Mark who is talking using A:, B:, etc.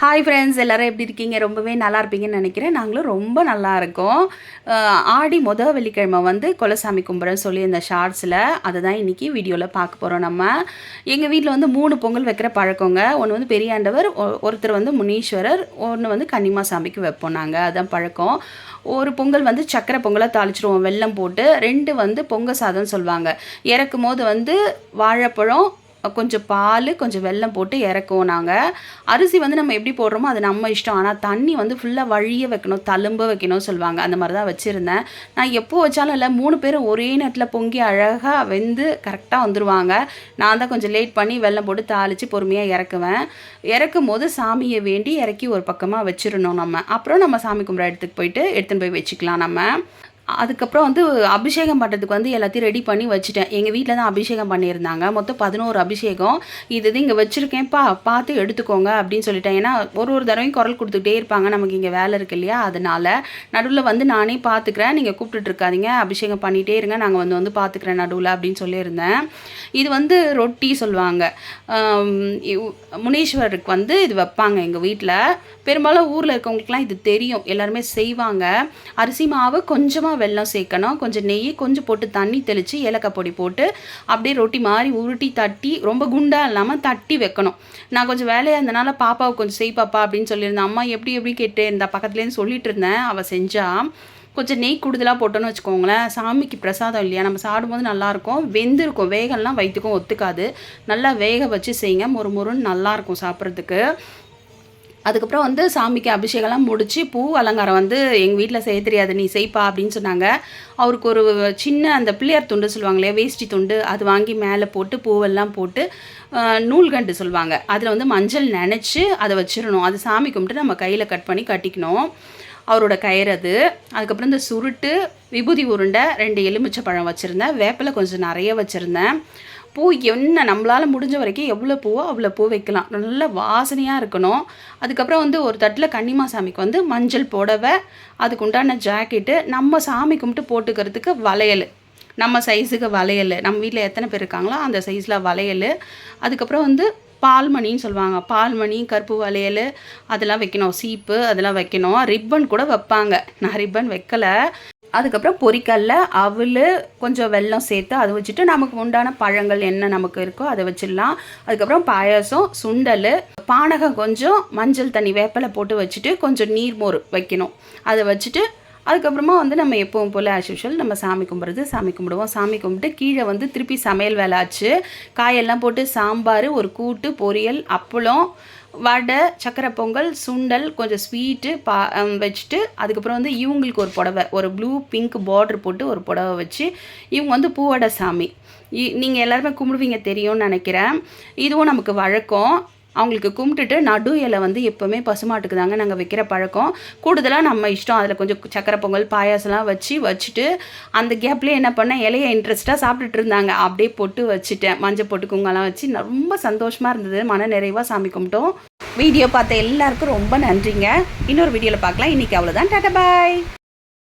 A: Hi friends எல்லோரும் எப்படி இருக்கீங்க? ரொம்பவே நல்லா இருப்பீங்கன்னு நினைக்கிறேன். நாங்களும் ரொம்ப நல்லா இருக்கோம். ஆடி முத வெள்ளிக்கிழமை வந்து குலசாமி கும்பிட்றேன்னு சொல்லி இந்த ஷார்ட்ஸில் அதை தான் இன்றைக்கி வீடியோவில் பார்க்க போகிறோம் நம்ம. எங்கள் வீட்டில் வந்து மூணு பொங்கல் வைக்கிற பழக்கங்க. ஒன்று வந்து பெரியாண்டவர் ஒ- ஒருத்தர் வந்து முனீஸ்வரர் ஒன்று வந்து கன்னிமா சாமிக்கு வைப்போம் நாங்கள் அதுதான் பழக்கம். ஒரு பொங்கல் வந்து சக்கரை பொங்கலாக தாளிச்சிருவோம் வெள்ளம் போட்டு. ரெண்டு வந்து பொங்கல் சாதம்னு சொல்லுவாங்க இறக்கும் போது வந்து வாழைப்பழம் கொஞ்சம் பால் கொஞ்சம் வெல்லம் போட்டு இறக்குவோம் நாங்கள் அரிசி வந்து நம்ம எப்படி போடுறோமோ அது நம்ம இஷ்டம். ஆனால் தண்ணி வந்து ஃபுல்லாக வழிய வைக்கணும் தழும்ப வைக்கணும் சொல்லுவாங்க. அந்த மாதிரி தான் வச்சுருந்தேன். நான் எப்போ வச்சாலும் இல்லை மூணு பேரும் ஒரே நேரத்தில் பொங்கி அழகாக வெந்து கரெக்டாக வந்துடுவாங்க நான் தான் கொஞ்சம் லேட் பண்ணி வெல்லம் போட்டு தாளித்து பொறுமையாக இறக்குவேன். இறக்கும் போது சாமியை வேண்டி இறக்கி ஒரு பக்கமாக வச்சிடணும் நம்ம. அப்புறம் நம்ம சாமி கும்பிட இடத்துக்கு போயிட்டு எடுத்துன்னு போய் வச்சுக்கலாம் நம்ம. அதுக்கப்புறம் வந்து அபிஷேகம் பண்ணுறதுக்கு வந்து எல்லாத்தையும் ரெடி பண்ணி வச்சுட்டேன். எங்கள் வீட்டில் தான் அபிஷேகம் பண்ணியிருந்தாங்க. மொத்தம் பதினோரு அபிஷேகம். இது இது இங்கே வச்சுருக்கேன்ப்பா. பார்த்து எடுத்துக்கோங்க அப்படின்னு சொல்லிட்டேன். ஏன்னா ஒரு ஒரு தடவையும் குரல் கொடுத்துக்கிட்டே இருப்பாங்க. நமக்கு இங்கே வேலை இருக்கு இல்லையா? அதனால நடுவில் வந்து நானே பார்த்துக்கிறேன். நீங்கள் கூப்பிட்டுட்ருக்காதீங்க அபிஷேகம் பண்ணிகிட்டே இருங்க. நாங்கள் வந்து வந்து பார்த்துக்கிறேன் நடுவில் அப்படின்னு சொல்லியிருந்தேன். இது வந்து ரொட்டி சொல்லுவாங்க. முனீஸ்வருக்கு வந்து இது வைப்பாங்க எங்கள் வீட்டில் பெரும்பாலும் ஊரில் இருக்கவங்களுக்குலாம் இது தெரியும். எல்லாருமே செய்வாங்க. அரிசி மாவு கொஞ்சமாக வெல்லம் சேர்க்கணும். கொஞ்சம் நெய் கொஞ்சம் போட்டு தண்ணி தெளித்து ஏலக்காய் பொடி போட்டு அப்படியே ரொட்டி மாதிரி உருட்டி தட்டி ரொம்ப குண்டாக இல்லாமல் தட்டி வைக்கணும். நான் கொஞ்சம் வேலையாக இருந்தனால பாப்பாவை கொஞ்சம் செய் பாப்பா அப்படின்னு சொல்லியிருந்தேன். அம்மா எப்படி எப்படி கேட்டு இருந்தா பக்கத்துலேருந்து சொல்லிட்டு இருந்தேன். அவள் செஞ்சா கொஞ்சம் நெய் கூடுதலாக போட்டோன்னு வச்சுக்கோங்களேன். சாமிக்கு பிரசாதம் இல்லையா? நம்ம சாப்பிடும்போது நல்லாயிருக்கும் வெந்திருக்கும். வேகம்லாம் வயிற்றுக்கும் ஒத்துக்காது. நல்லா வேக வச்சு செய்யுங்க. மொறு மொறுன்னு நல்லாயிருக்கும் சாப்பிட்றதுக்கு. அதுக்கப்புறம் வந்து சாமிக்கு அபிஷேகம்லாம் முடித்து பூ அலங்காரம் வந்து எங்கள் வீட்டில் செய்ய தெரியாது நீ செய்ப்பா அப்படின்னு சொன்னாங்க. அவருக்கு ஒரு சின்ன அந்த பிள்ளையார் துண்டு இல்லையா வேஷ்டி துண்டு அது வாங்கி மேலே போட்டு பூவெல்லாம் போட்டு நூல்கண்டு சொல்லுவாங்க. அதில் வந்து மஞ்சள் நினச்சி அதை வச்சிடணும். அது சாமி கும்பிட்டு நம்ம கையில் கட் பண்ணி கட்டிக்கணும். அவரோட கயிறு அது. அதுக்கப்புறம் இந்த சுருட்டு விபூதி உருண்டை ரெண்டு எலுமிச்சை பழம் வச்சுருந்தேன். வேப்பிலை கொஞ்சம் நிறைய வச்சுருந்தேன். பூ என்ன நம்மளால் முடிஞ்ச வரைக்கும் எவ்வளோ பூவோ அவ்வளோ பூ வைக்கலாம். நல்ல வாசனையாக இருக்கணும். அதுக்கப்புறம் வந்து ஒரு தட்டில் கன்னிமா சாமிக்கு வந்து மஞ்சள் புடவை அதுக்கு உண்டான ஜாக்கெட்டு நம்ம சாமி கும்பிட்டு போட்டுக்கிறதுக்கு வளையல். நம்ம சைஸுக்கு வளையல். நம்ம வீட்டில் எத்தனை பேர் இருக்காங்களோ அந்த சைஸில் வளையல். அதுக்கப்புறம் வந்து பால்மணின்னு சொல்லுவாங்க. பால்மணி கருப்பு வளையல் அதெல்லாம் வைக்கணும். சீப்பு அதெல்லாம் வைக்கணும். ரிப்பன் கூட வைப்பாங்க. நான் ரிப்பன் வைக்கலை. அதுக்கப்புறம் பொரிக்கல்ல அவள் கொஞ்சம் வெல்லம் சேர்த்து அதை வச்சுட்டு நமக்கு உண்டான பழங்கள் என்ன நமக்கு இருக்கோ அதை வச்சிடலாம். அதுக்கப்புறம் பாயாசம் சுண்டல் பானகம் கொஞ்சம் மஞ்சள் தண்ணி வேப்பலை போட்டு வச்சுட்டு கொஞ்சம் நீர்மோர் வைக்கணும். அதை வச்சுட்டு அதுக்கப்புறமா வந்து நம்ம எப்பவும் போல் ஆஸ் யூஷுவல் நம்ம சாமி கும்பிட்றது சாமி கும்பிடுவோம். சாமி கும்பிட்டு கீழே வந்து திருப்பி சமையல் வேலை ஆச்சு. காயெல்லாம் போட்டு சாம்பார் ஒரு கூட்டு பொரியல் அப்பளம் வடை சக்கரை பொங்கல் சுண்டல் கொஞ்சம் ஸ்வீட்டு பா வச்சுட்டு அதுக்கப்புறம் வந்து இவங்களுக்கு ஒரு புடவை ஒரு ப்ளூ பிங்க் பார்டர் போட்டு ஒரு புடவை வச்சு இவங்க வந்து பூவடை சாமி. நீங்கள் எல்லாருமே கும்பிடுவீங்க தெரியும்னு நினைக்கிறேன். இதுவும் நமக்கு வழக்கம். அவங்களுக்கு கும்பிட்டுட்டு நடு இலை வந்து எப்போவுமே பசுமாட்டுக்கு தாங்க நாங்கள் வைக்கிற பழக்கம். கூடுதலாக நம்ம இஷ்டம் அதில் கொஞ்சம் சக்கரை பொங்கல் பாயாசம்லாம் வச்சு வச்சுட்டு அந்த கேப்லேயே என்ன பண்ணேன் இலையை இன்ட்ரெஸ்ட்டாக சாப்பிட்டுட்டு இருந்தாங்க. அப்படியே போட்டு வச்சுட்டேன். மஞ்சள் போட்டு குங்கெல்லாம் வச்சு ரொம்ப சந்தோஷமாக இருந்தது. மன நிறைவாக சாமி கும்பிட்டோம். வீடியோ பார்த்த எல்லாருக்கும் ரொம்ப நன்றிங்க. இன்னொரு வீடியோவில் பார்க்கலாம். இன்றைக்கி அவ்வளோதான் டாட்டா பாய்.